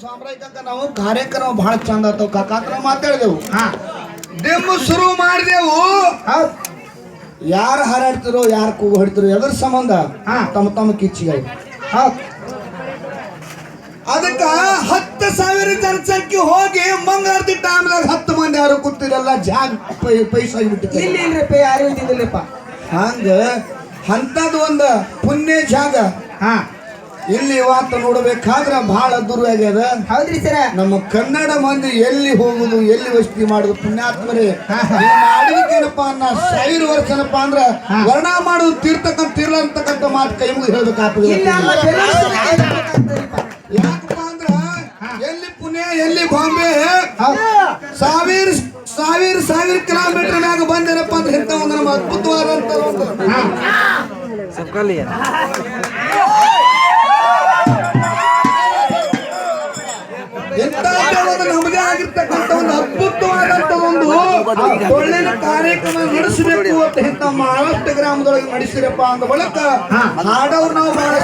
ಸಾಂಪ್ರದಾಯಿಕ ನಾವು ಕಾರ್ಯಕ್ರಮ ಬಹಳ ಚಂದ ಆತವ್. ಕಾಕಾತ್ರ ಮಾತಾಡಿದೆವು. ಡಿಮ್ ಶುರು ಮಾಡಿದೆವು. ಯಾರು ಹಾರಾಡ್ತಿರೋ ಯಾರು ಕೂಗು ಹೊಡಿತಿರೋ ಎದ್ರ ಸಂಬಂಧ. ತಮ್ಮ ತಮ್ಮ ಕಿಚ್ಚಿಗೆ ಅದಕ್ಕ ಹತ್ತು ಸಾವಿರ ಜನಸಂಖ್ಯೆ ಹೋಗಿ ಮಂಗಳಾರತಿ ಟೈಮ್ದಾಗ ಹತ್ತು ಮಂದಿ ಯಾರು ಕೂತಿರಲ್ಲ ಜಾಗ ಪೈ- ಪೈಸಾ ಇಲ್ಲಿ ಬಿಟ್ಟಿಲ್ಲ ಇಲ್ರಿಪ್ಪ ಯಾರು ಇದ್ದಿದ್ದಿಲ್ಲಪ್ಪ. ಹಂಗ ಅಂತದ್ ಒಂದು ಪುಣ್ಯ ಜಾಗ. ಹಾ. ಇಲ್ಲಿ ವಾತ ನೋಡಬೇಕಾದ್ರೆ ಬಹಳ ದೂರ ಆಗ್ಯದ. ಹೌದ್ರಿ ಸರ. ನಮ್ಮ ಕನ್ನಡ ಮಂದಿ ಎಲ್ಲಿ ಹೋಗುದು ಎಲ್ಲಿ ವಸ್ತಿ ಮಾಡುದು ಪುಣ್ಯಾತ್ಮರೇ. ಮಾಡಿದಕ್ಕೇನಪ್ಪ ಅನ್ನ? ಸಾವಿರ ವರ್ಷನಪ್ಪ ಅಂದ್ರ. ವರ್ಣ ಮಾಡುದು ತೀರ್ತಕ್ಕಂತ ತಿರ್ಲಂತಕ್ಕಂಥ ಮಾತು ಕೈ ಮುಗಿದು ಹೇಳ್ಬೇಕಾಗ್ತದೆ ಯಾಕಪ್ಪ ಅಂದ್ರ ಎಲ್ಲಿ ಪುಣೆ ಎಲ್ಲಿ ಬಾಂಬೆ? ಸಾವಿರ ಸಾವಿರ ಸಾವಿರ ಕಿಲೋಮೀಟರ್ ಮ್ಯಾಗ ಬಂದೇನಪ್ಪ ಅಂದ್ರೆ ಇಂಥ ಒಂದು ನಮ್ಮ ಅದ್ಭುತವಾದಂತ ಒಂದು. ನಮ್ಮದೇ ಆಗಿರ್ತಕ್ಕಂಥ ಒಂದು ಅದ್ಭುತವಾದಂತ ಒಂದು ಒಳ್ಳೆಯ ಕಾರ್ಯಕ್ರಮ ನಡೆಸಬೇಕು ಅಂತ ಇಂಥ ಮಹಾರಾಷ್ಟ್ರ ಗ್ರಾಮದೊಳಗೆ ನಡೆಸಿರಪ್ಪ ಅಂದ ಬಳಕ ನಾಡವ್ರು ನಾವು ಬಹಳ